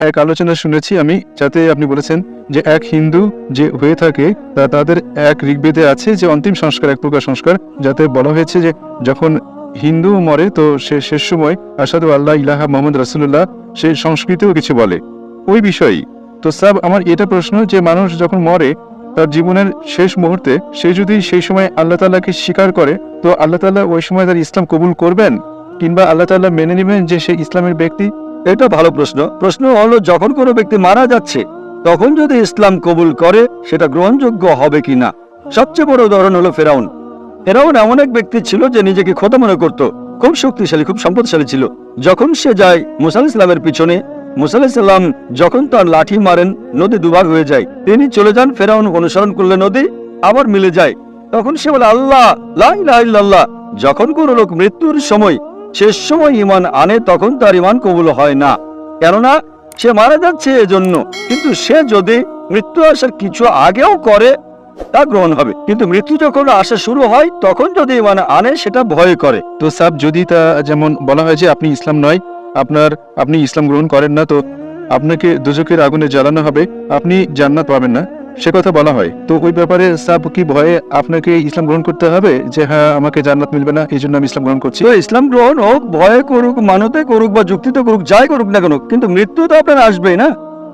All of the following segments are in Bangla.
এক আলোচনা শুনেছি আমি, যাতে আপনি বলেছেন যে এক হিন্দু যে হয়ে থাকে, তা তাদের এক ঋগ্বেদে আছে যে অন্তিম সংস্কার, এক প্রকার সংস্কার, যাতে বলা হয়েছে যে যখন হিন্দু মরে, তো সে শেষ সময় আসাদু আল্লাহ ইলাহা মোহাম্মদ রাসুল্লাহ সে সংস্কৃতেও কিছু বলে। ওই বিষয়ই। তো সাব, আমার এটা প্রশ্ন যে মানুষ যখন মরে, তার জীবনের শেষ মুহূর্তে সে যদি সেই সময় আল্লাহ তাল্লাহকে স্বীকার করে, তো আল্লাহ তাল্লাহ ওই সময় তার ইসলাম কবুল করবেন? কিংবা আল্লাহ তাল্লাহ মেনে নেবেন যে সে ইসলামের ব্যক্তি? এটা ভালো প্রশ্ন। প্রশ্ন হলো, যখন কোনো ব্যক্তি মারা যাচ্ছে, তখন যদি ইসলাম কবুল করে, সেটা গ্রহণযোগ্য হবে কি না? সবচেয়ে বড় উদাহরণ হলো ফেরাউন। ফেরাউন এমন এক ব্যক্তি ছিল যে নিজেকে খোদা মনে করত, খুব শক্তিশালী, খুব সম্পদশালী ছিল। যখন সে যায় মুসাল ইসলামের পিছনে মুসাল ইসলাম যখন তার লাঠি মারেন, নদী দুভাগ হয়ে যায়। তিনি চলে যান, ফেরাউন অনুসরণ করলে নদী আবার মিলে যায়। তখন সে বলে, আল্লাহ, লা ইলাহা ইল্লাল্লাহ। যখন কোনো লোক মৃত্যুর সময় শেষ সময় ইমান আনে, তখন তার ইমান কবুল হয় না। কেননা, সে মারা যাচ্ছে এজন্য। কিন্তু সে যদি মৃত্যু আসার কিছু আগেও করে, তা গ্রহণ হবে। কিন্তু মৃত্যু যখন আসা শুরু হয়, তখন যদি ইমান আনে, সেটা ভয় করে। তো সাব, যদি তা যেমন বলা হয় যে আপনি ইসলাম নয়, আপনার, আপনি ইসলাম গ্রহণ করেন না, তো আপনাকে দুজকের আগুনে জ্বালানো হবে। আপনি জান্নাত পাবেন না। সে কথা বলা হয়। তো ওই ব্যাপারে সাব কি ভয়ে আপনাকে ইসলাম গ্রহণ করতে হবে? যে হ্যাঁ আমাকে জান্নাত মিলবে না এই জন্য আমি ইসলাম গ্রহণ করছি। তো ইসলাম গ্রহণ হোক, ভয়ে করুক, মানতে করুক বা যুক্তিতে করুক, যাই করুক না কেন, কিন্তু মৃত্যু তো আপনার আসবেই না।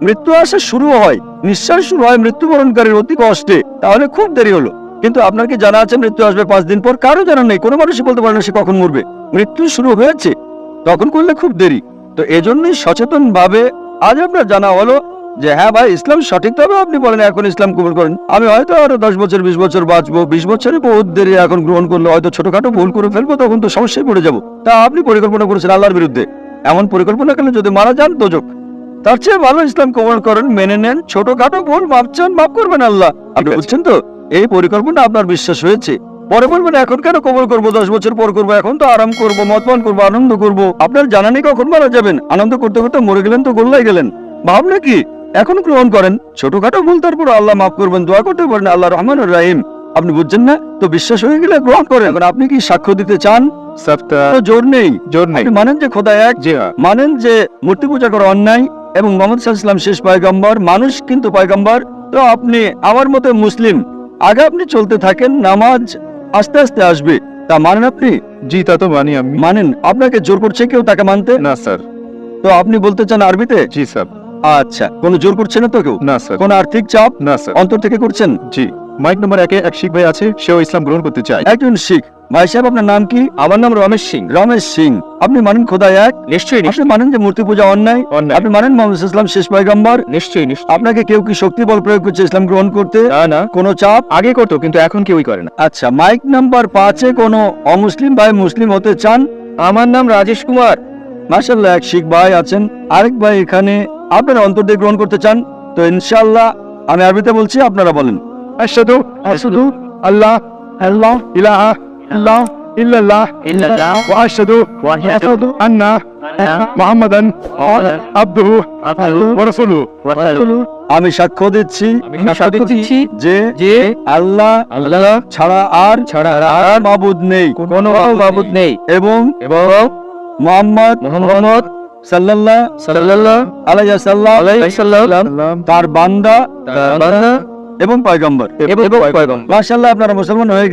মৃত্যু আসা শুরু হয়, নিঃশ্বাস শুরু হয় মৃত্যুবরণকারীর অতি কষ্টে, তাহলে খুব দেরি হলো। কিন্তু আপনার কি জানা আছে মৃত্যু আসবে পাঁচ দিন পর? কারও জানা নেই, কোনো মানুষই বলতে পারে না সে কখন মরবে। মৃত্যু শুরু হয়েছে, তখন করলে খুব দেরি। তো এজন্যই সচেতন ভাবে আজ আপনার জানা হলো যে হ্যাঁ ভাই ইসলাম সঠিক তবে আপনি বলেন এখন ইসলাম কবুল করেন। আমি হয়তো আরও দশ বছর বিশ বছর বাঁচবো বিশ বছরে বহুত দেরি এখন গ্রহণ করলে হয়তো ছোটখাটো ভুল করে ফেলব তখন তো সমস্যায় পড়ে যাব। তা আপনি পরিকল্পনা করেছেন আল্লাহর বিরুদ্ধে। এমন পরিকল্পনা করলে যদি মারা যান দোজক তার চেয়ে ভালো ইসলাম কবুল করেন মেনে নেন ছোটখাটো ভুল মাপছেন মাফ করবেন আল্লাহ। আপনি আছে। বুঝছেন তো? এই পরিকল্পনা আপনার বিশ্বাস হয়েছে। পরে বলবেন এখন কেন কবল করব? দশ বছর পর করব এখন তো আরাম করব মতপান করব আনন্দ করব। আপনার জানা নেই কখন মারা যাবেন? আনন্দ করতে করতে মরে গেলেন তো গোল্লাই গেলেন। ভাবলে কি? এখন গ্রহণ করেন। ছোটখাটো ভুল তারপর আল্লাহ মাফ করবেন দোয়া করতে পারেন আল্লাহ রহমান রাহিম। আপনি বুঝছেন না? তো বিশ্বাস হয়ে গেলে গ্রহণ করেন। এখন আপনি কি সাক্ষ্য দিতে চান? জোর নেই। জোর নাই। মানেন যে খোদা এক। হ্যাঁ। মানেন যে মূর্তি পূজা করা অন্যায় এবং মোহাম্মদ সাল্লাম শেষ পয়গম্বর মানুষ কিন্তু পয়গম্বর। তো আপনি আমার মতে মুসলিম। আগে আপনি চলতে থাকেন নামাজ আস্তে আস্তে আসবে। তা মানেন আপনি? জি তা তো মানি আমি। মানেন। আপনাকে জোর করছে কেউ তাকে মানতে? না স্যার। তো আপনি বলতে চান আরবিতে? জি স্যার। আচ্ছা কোনো জোর করছে না তো কেউ? না স্যার। কোন আর্থিক চাপ? না স্যার। অন্তর থেকে করছেন? জি। মাইক নম্বর একে এক শিখ ভাই আছে সেও ইসলাম গ্রহণ করতে চায়। একজন শিখ। ভাই সাহেব আপনার নাম কি? আমার নাম রমেশ সিং। রমেশ সিং। আপনি মানেন খোদা এক? নিশ্চয়ই আপনি মানেন যে মূর্তি পূজা অন্যায়? অন্যায়। আপনি মানেন মোহাম্মদ ইসলাম শেষ পয়গম্বর? নিশ্চয়ই নিশ্চয়ই। আপনাকে কেউ কি শক্তি বল প্রয়োগ করছে ইসলাম গ্রহণ করতে? না না। কোনো চাপ? আগে করতো কিন্তু এখন কেউই করে না। আচ্ছা মাইক নাম্বার পাঁচে কোনো অমুসলিম ভাই মুসলিম হতে চান? আমার নাম রাজেশ কুমার। মার্শাল্লাহ এক শিখ ভাই আছেন। আরেক ভাই এখানে আপনারা অন্তর দিয়ে গ্রহণ করতে চান তো ইনশাল্লাহ আমি আরবিতে বলছি আপনারা বলেন। আশহাদু আশহাদু আল্লাহ আল্লাহ ইলাহা ইল্লাহ ইল্লাল্লাহ ইল্লাল্লাহ ওয়া আশহাদু ওয়া আশহাদু আন্না মুহাম্মাদান আবদুহু ওয়া রাসূলুহু। ওয়া রাসূলুহু। আমি সাক্ষ্য দিচ্ছি আমি সাক্ষ্য দিচ্ছি যে যে আল্লাহ আল্লাহ ছাড়া আর ছাড়া আর মাবুদ নেই। কোনো মাবুদ নেই। এবং এবং মোহাম্মদ মুহাম্মদ সাল্লাল্লাহ সাল্লাল্লাহ আলাইহি সাল্লাম আলাইহি ওয়াসাল্লাম তার বান্দা তার বান্দা এবং পয়গম্বর। এবং পয়গম্বর। মাশাআল্লাহ আপনারা মুসলমান হয়ে গেলেন